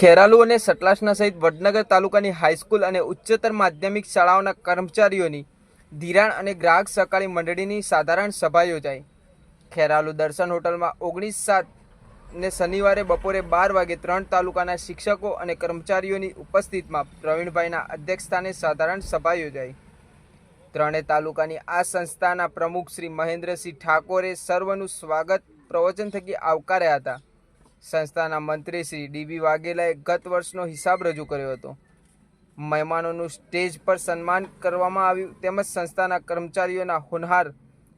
ખેરાલુ અને સટલાસના સહિત વડનગર તાલુકાની હાઈસ્કૂલ અને ઉચ્ચતર માધ્યમિક શાળાઓના કર્મચારીઓની ધિરાણ અને ગ્રાહક સહકારી મંડળીની સાધારણ સભા યોજાઈ. ખેરાલુ દર્શન હોટલમાં ઓગણીસ સાત ને શનિવારે બપોરે બાર વાગે ત્રણ તાલુકાના શિક્ષકો અને કર્મચારીઓની ઉપસ્થિતિમાં પ્રવીણભાઈના અધ્યક્ષસ્થાને સાધારણ સભા યોજાઈ. ત્રણે તાલુકાની આ સંસ્થાના પ્રમુખ શ્રી મહેન્દ્રસિંહ ઠાકોરે સર્વનું સ્વાગત પ્રવચન થકી આવકાર્યા હતા. સંસ્થાના મંત્રી શ્રી ડીબી વાઘેલાએ ગત વર્ષનો હિસાબ રજૂ કર્યો હતો. મહેમાનોનું સ્ટેજ પર સન્માન કરવામાં આવ્યું તેમજ સંસ્થાના કર્મચારીઓના હોનહાર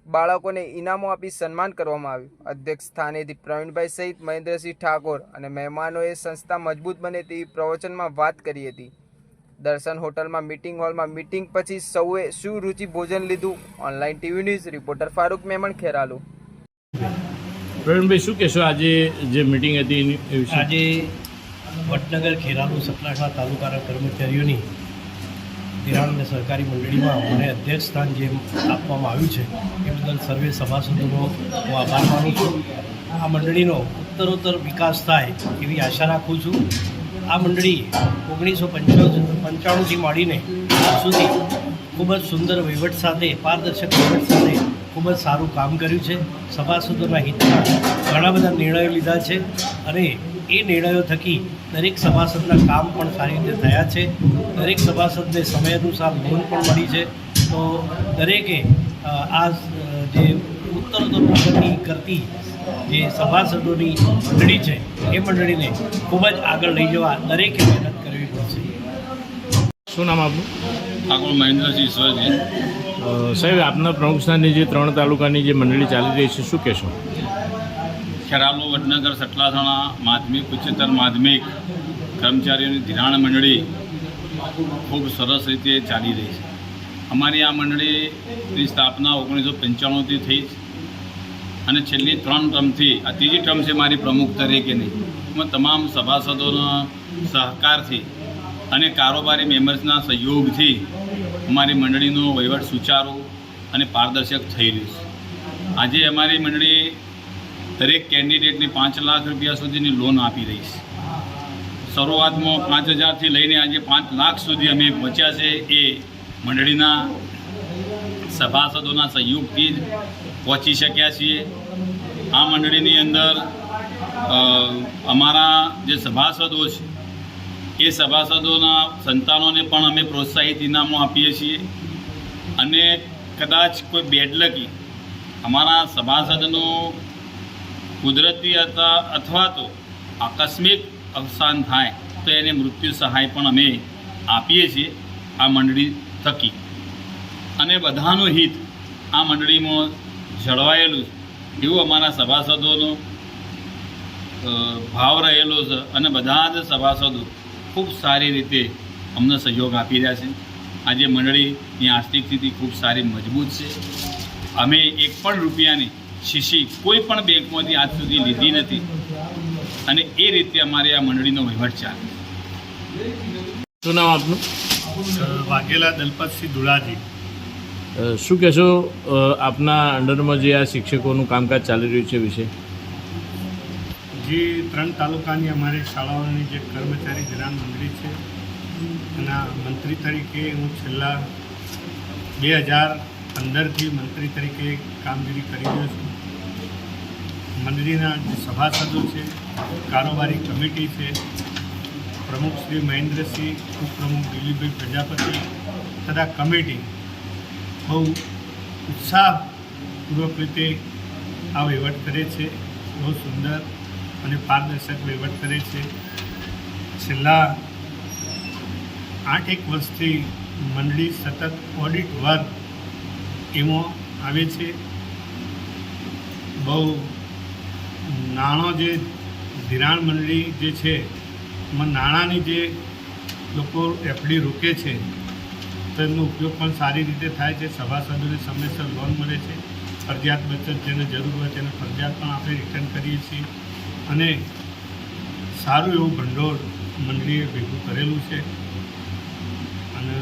બાળકોને ઇનામો આપી સન્માન કરવામાં આવ્યું. અધ્યક્ષ સ્થાનેથી પ્રવીણભાઈ સહિત મહેન્દ્રસિંહ ઠાકોર અને મહેમાનોએ સંસ્થા મજબૂત બને તેવી પ્રવચનમાં વાત કરી હતી. દર્શન હોટલમાં મીટિંગ હોલમાં મીટિંગ પછી સૌએ શું રુચિ ભોજન લીધું. Online TV news reporter Farooq Memon Kheralu. Pravinbhai, શું કહેશો આજે જે મિટિંગ હતી આજે વડનગર ખેરાલુ સતલાખા તાલુકાના કર્મચારીઓની ધિરાણ અને સહકારી મંડળીમાં મને અધ્યક્ષ સ્થાન જે આપવામાં આવ્યું છે, એ બદલ સર્વે સભાસદોનો હું આભાર માનું છું. આ મંડળીનો ઉત્તરોત્તર વિકાસ થાય એવી આશા રાખું છું. આ મંડળી ઓગણીસો પંચાણુંથી માંડીને સુધી ખૂબ જ સુંદર વહીવટ સાથે, પારદર્શક વહીવટ સાથે ખૂબ જ સારું કામ કર્યું છે. સભાસદોના હિતમાં ઘણા બધા નિર્ણયો લીધા છે અને એ નિર્ણયો થકી દરેક સભાસદના કામ પણ સારી રીતે થયા છે. દરેક સભાસદને સમય અનુસાર લોન પણ મળી છે. તો દરેકે આ જે ઉત્તર પ્રગતિ કરતી જે સભાસદોની મંડળી છે, એ મંડળીને ખૂબ જ આગળ લઈ જવા દરેકે મહેનત પડશે શું નામ આપનું? ઠાકોર મહેન્દ્રસિંહ ઈશ્વરજી. સાહેબ આપના પ્રમુખ સ્થાનની જે ત્રણ તાલુકાની જે મંડળી ચાલી રહી છે શું કહેશો? ખેરાલુ વડનગર સટલાસણા માધ્યમિક ઉચ્ચતર માધ્યમિક કર્મચારીઓની ધિરાણ મંડળી ખૂબ સરસ રીતે ચાલી રહી છે. અમારી આ મંડળીની સ્થાપના ઓગણીસો પંચાણુંથી થઈ અને છેલ્લી ત્રણ ટર્મથી આ ત્રીજી ટર્મ છે મારી પ્રમુખ તરીકેની. એમાં તમામ સભાસદોના સહકારથી અને કારોબારી મેમ્બર્સના સહયોગથી અમારી મંડળીનો વહીવટ સુચારો અને પારદર્શક થઈ રહ્યું છે. આજે અમારી મંડળી દરેક કેન્ડિડેટને પાંચ લાખ રૂપિયા સુધીની લોન આપી રહી છે. શરૂઆતમાં પાંચ હજારથી લઈને આજે પાંચ લાખ સુધી અમે પહોંચ્યા છે એ મંડળીના સભાસદોના સહયોગથી જ પહોંચી શક્યા છીએ. આ મંડળીની અંદર અમારા જે સભાસદો છે એ સભાસદોના સંતાનોને પણ અમે પ્રોત્સાહિત ઇનામો આપીએ છીએ. અને કદાચ કોઈ બેડલકી અમારા સભાસદનો કુદરતી હતા અથવા તો આકસ્મિક અવસાન થાય તો એને મૃત્યુ સહાય પણ અમે આપીએ છીએ આ મંડળી થકી. અને બધાનું હિત આ મંડળીમાં જળવાયેલું એવું અમારા સભાસદોનો ભાવ રહેલો છે. અને બધા જ સભાસદો ખૂબ સારી રીતે અમને સહયોગ આપી રહ્યા છે. આજે મંડળીની આર્થિક સ્થિતિ ખૂબ સારી મજબૂત છે. અમે એક પણ રૂપિયાની શીશી કોઈ પણ બેંકમાંથી આજ સુધી લીધી નથી. અને એ રીતે અમારે આ મંડળીનો વહીવટ ચાલે. શું નામ આપનું? વાઘેલા દલપતસિંહ ધુળાજી શું કહેશો આપના અંડરમાં જે આ શિક્ષકોનું કામકાજ ચાલી રહ્યું છે એ વિશે? જે ત્રણ તાલુકાની અમારી શાળાઓની જે કર્મચારી ધિરાણ મંડળી છે, એના મંત્રી તરીકે હું છેલ્લા બે હજાર પંદરથી મંત્રી તરીકે કામગીરી કરી રહ્યો છું. મંડળીના જે સભાસદો છે, કારોબારી કમિટી છે, પ્રમુખ શ્રી મહેન્દ્રસિંહ, ઉપપ્રમુખ દિલીપભાઈ પ્રજાપતિ તથા કમિટી બહુ ઉત્સાહપૂર્વક રીતે આ વહીવટ કરે છે. બહુ સુંદર અને પારદર્શક વહીવટ કરે છે. છેલ્લા આઠ એક વર્ષથી મંડળી સતત ઓડિટ વર્ક એમાં આવે છે. બહુ નાણાં જે ધિરાણ મંડળી જે છે, એમાં નાણાંની જે લોકો એફડી રોકે છે તો એમનો ઉપયોગ પણ સારી રીતે થાય છે. સભાસદોને સમયસર લોન મળે છે. ફરજિયાત બચત જેને જરૂર હોય તેને ફરજિયાત પણ આપણે રિટર્ન કરીએ છીએ. અને સારું એવું ભંડોળ મંડળીએ ભેગું કરેલું છે. અને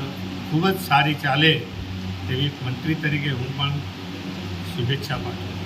ખૂબ જ સારી ચાલે તેવી મંત્રી તરીકે હું પણ શુભેચ્છા પાઠવું